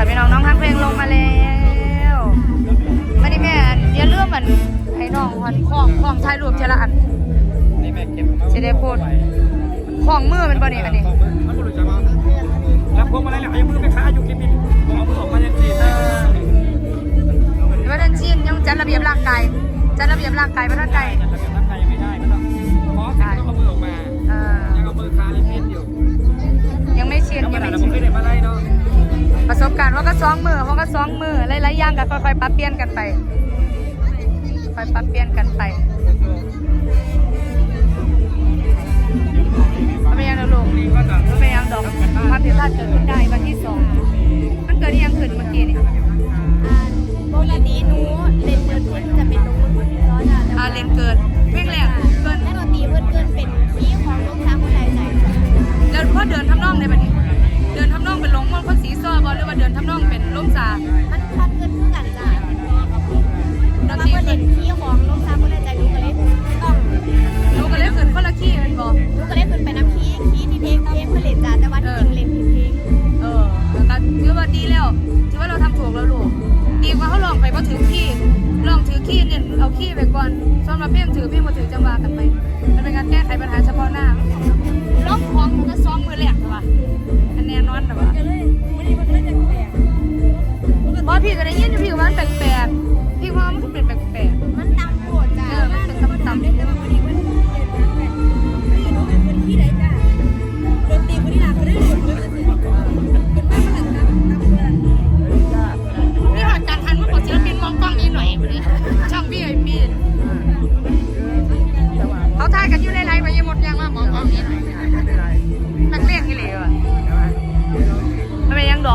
ค่ะพี่น้องน้องฮักเพลงลงมาแล้วมาดิแม่อย่าเลื่อมมันไอ้น้องหันของของชายรวมเชละอันนี่แม่เก็บมาสิได้พูดของมือมันบ่นี่อันนี้มันก็รู้จักว่าแล้วพวกมาแล้วยังมือไปค้าอยู่กินบินเอามือออกมาอย่างนี้นะว่าดันชินยังจัดระเบียบร่างกายจัดระเบียบร่างกายมาท่านใด สบการณ์ว่าก็สองมือเขาก็สองมือหลายๆอย่างก็ค่อยๆปรับเปลี่ยนกันไปค่อยปรับเปลี่ยนกันไปไม่เป็นยังนะลูกไม่เป็นยังดอกความผิดพลาดเกิดขึ้นได้วันที่สองมันเกิดยังขึ้นเมื่อกี้นี่ปกติหนูเล่น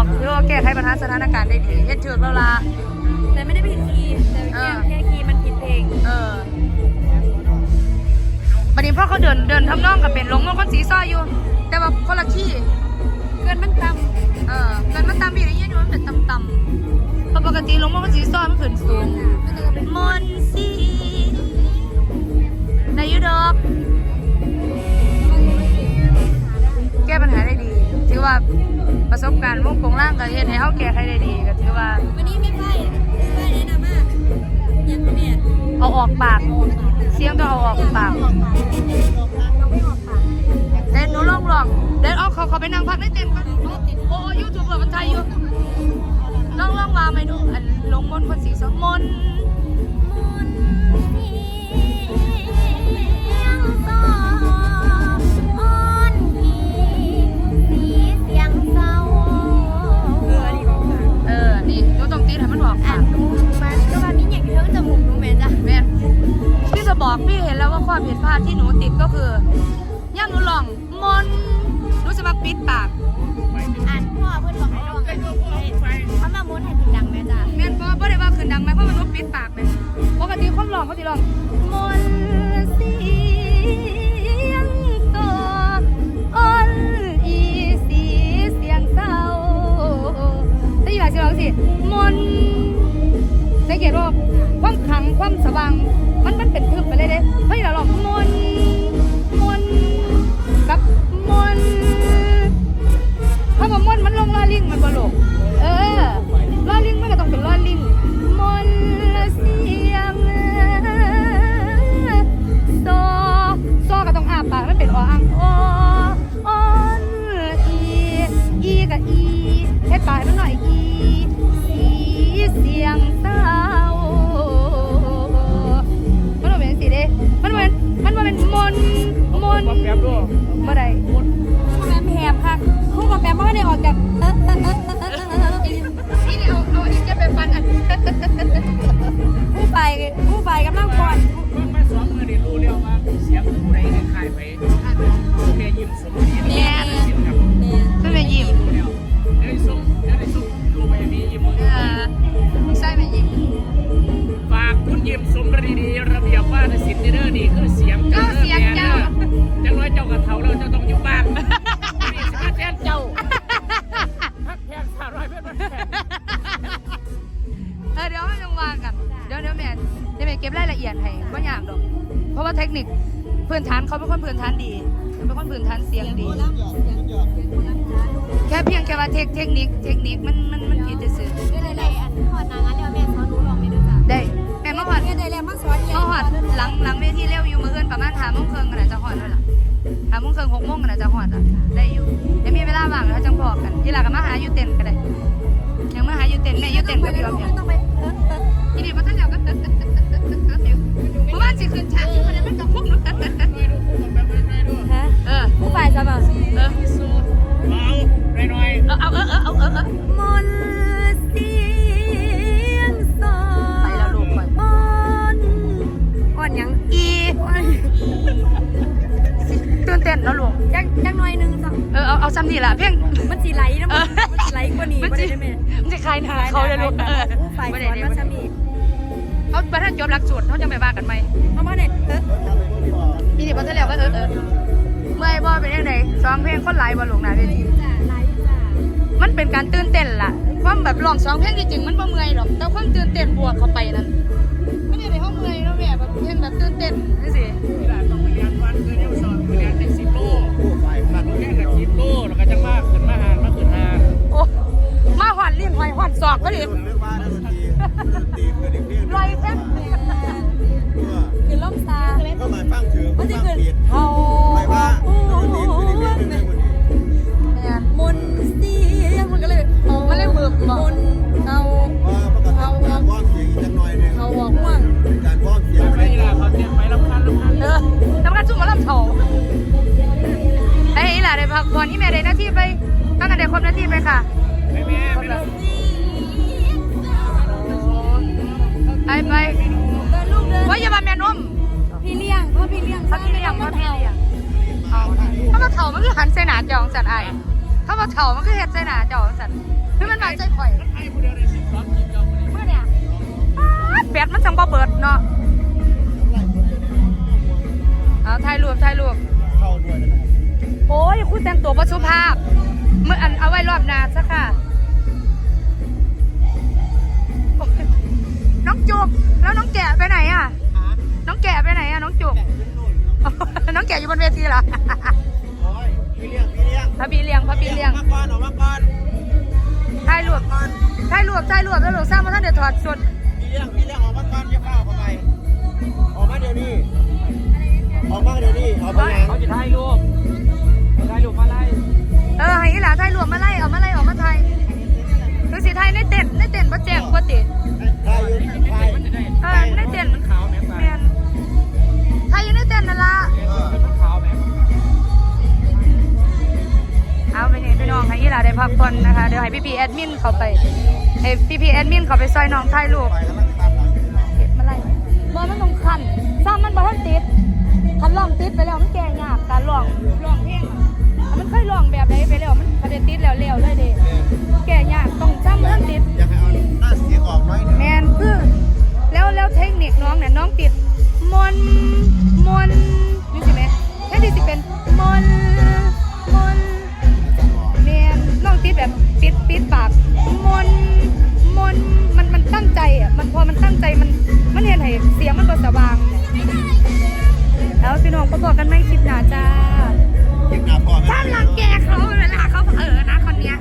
ไม่เป็นยังดอกที่ว่าแก้ไขปัญหาสถานการณ์ได้ดีเฮ็ดถือแล้วล่ะแต่ไม่ได้ผิดคีย์แต่แค่แค่คีย์มันผิดเพลงเออบัดนี้พ่อเขาเดินเดินทำนองกับเป็นหลงมันคนสีซ้อยอยู่ แต่ว่าคนละขี้เกินมันต่เออเกินมันตามพี่ได้ยินอยู่มันเป็นต่ำๆเพราะปกติหลงมันคนสีซ้อยมันขึ้นสูงมนต์สีใน ว่าประสบการณ์วงกงล่างกับเฮ็ดให้เขาแก้ไขได้ดีก็ถือว่าำวันนี้ไม่ไพ่ไพ่แนะนำมากยังเนี่ยเอาออกปาก เสียงต้องเอาออกปากเราไม่ออกปากเดนหนูลองลองเดนเอาเขาเขาไปนั่งพักในเต็นท์ก่อนโอ้ยูทูบเบอร์มันไทยอยู่ลองลองว่าไม่ดูอันลงมนต์คนสีสมมน บอกพี่เห็นแล้วว่าความผิดพลาดที่หนูติดก็คือย่างหนูลองมนต์หนูจะมาปิดปากแม่นเพราะว่าได้ว่าคืนดังไหมเพราะมันว่าปิดปากไหมปกติคนร้องเขาจะร้องมน ยิ้มมือเออใช่ไปยิ้มฝากคุณยิ้มสมรีดีระเบียบว่าสินเดอร์นี่คือเสียงจังน้อยเจ้ากับเท่าเราจะต้องอยู่บ้านนี่สิมาแทนเจ้าพักแทนสาวร้อยเพื่อนเออเดี๋ยวให้ลงวางกันเดี๋ยวเดี๋ยวแม่เดี๋ยวแม่เก็บรายละเอียดให้ก็อยากดอก เพราะว่าเทคนิคพื้นฐานเขาเป็นคนพื้นฐานดีเป็นคนพื้นฐานเสียงดี แค่เพียงแค่ว่าเทคเทคนิคเทคนิคมันมันมันผิดซื่อก็เลยเลยอันหอดนางอันเดียวแม่สอนหนูลองไม่ดูจ้ะๆได้แม่มาหอดแม่ได้แล้วมาสอนมาหอดหลังหลังเวทีเร็วอยู่มื้ออื่นประมาณ5โมงครึ่งก็น่าจะหอดแล้วล่ะ5โมงครึ่ง6โมงก็น่าจะหอดอะได้อยู่เดี๋ยวมีเวลาว่างแล้วจังพอกันทีหลังก็มาหาอยู่เต็นท์ก็ได้ยังมาหาอยู่เต็นท์แม่อยู่เต็นท์ก็เดียวเนี่ยต้องไปเออเออทีนี้บ่ทันแล้วก็เอิ๊ดเอิ๊ดเอิ๊ดเอิ๊ดเอิ๊ดเอิ๊ดอยู่ ตื่นเต้นเนาะลูกจักจักหน่อยหนึงจ้ะเออเอาเอาซ้ำนี่ล่ะเพ่งมันสีไหลนะเอมันอมันสีไหลกว่านี้มันบ่จะได้ไหมมันจะคลายหนาเขาเลยลูกเออผู้ฝ่ายไม่สได้อนเดี๋ยวว่าจะมีเขาบัทันจบหลักสูตรเขาจะไปว่ากันไหมเพราะว่าเนี่ยเอออีนี่บัทันแล้วก็เออเออเมื่อยบ่เป็นยังไงสองเพลงคนหลายบ่ลูกหนาเวที จ้ะไหลจ้ะมันเป็นการตื่นเต้นล่ะ ความแบบร้องสองเพลงที่จริงมันบ่เมื่อยหรอก แต่ความตื่นเต้นบวกเข้าไปนั้น เนาะแบบเพลงแบบตื่นเต้นนี่สิ ที่หลานต้องไปเรียนวันคือเดี๋ยวสอนไปเรียนจากสิ ได้ครบหน้าที่ไปค่ะไปแม่ไม่ต้องไปไปเดินลูกเดินว่าอย่ามาแม่นมพี่เลี้ยงพ่อพี่เลี้ยงถ้าพี่เลี้ยงว่าพี่เลี้ยงเอาถ้ามาเถามันคือหันใส่หนาจองสันไอายถ้ามาเถามันคือเฮ็ดใส่หนาจองสันคือมันหมายใจข่อยให้ผู้เดียวได้สิบสองกินเก่าไปเลยเมื่อเนี่ยแบดมันจังบ่เบิดเนาะเอาถ่ายรูปถ่ายรูปเข้าด้วยนะครับโอ้ยคุณแต่งตัวประสุภาพ เมื่ออันเอาไว้รอบหน้าซะค่ะโอ้ยน้องจุกแล้วน้องแกะไปไหนอะ น้องแกะไปไหนอะน้องจุก น้องแกะอยู่บนเวทีเหรอโอ้ยพี่เลี้ยงพี่เลี้ยงพระบีเลี้ยงพระบีเลี้ยงมาก่อนออกมาก่อนถ่ายรูปถ่ายรูปถ่ายรูปแล้วลูกสร้างมาท่านเดี๋ยวถอดสุดพี่เลี้ยงพี่เลี้ยงออกมาก่อนอย่าเข้าเข้าไปออกมาเดี๋ยวนี้ออกมาเดี๋ยวนี้ออกมาแล้วเขาจะถ่ายรูปถ่ายรูปมาไล่เอ อให้อีหลาถ่ายรูปมาไล่เอามาไล่ออกมาถ่ายคือสิถ่ายในเต็นในเต็นบ่แจ้งบ่ติใครอยู่ในได้เออในเต็นท์มันขาวแม่ฟ้าแม่นถ่ายอยู่ในเต็นนั่นล่ะเอาไปนี่พี่น้องให้อีหลาได้พักผ่อนนะคะเดี๋ยวให้พี่พีแอดมินเข้าไปให้พี่พีแอดมินเข้าไปซอยน้องถ่ายรูกำลังตามหลังอยู่เก็บมาไล่บ่มันต้องคันซ้ำมันบ่ทันติดคันลองติดไปแล้วมันแก้ยากการลองลองเพลง จะติดแล้วแล้วเลยเด้แก่ยากต้องซ้ำเรื่องติดอยากให้เอาหน้าเสียงออกน้อยหนึงแมนคือแล้วแล้วเทคนิคน้องเนี่ยน้องติดมนมนรู้สิไหมแค่ดีสิเป็นมนมนแมนน้องติดแบบปิดปิดปากมนมนมันมันตั้งใจอะมันพอมันตั้งใจมันมันเห็นให้เสียงมันบสว่างแล้วพี่น้องประกอบกันไม่คิดหนาจ้า สำหรังแกเขาเวลาเขาเผลอนะคนเนี้ย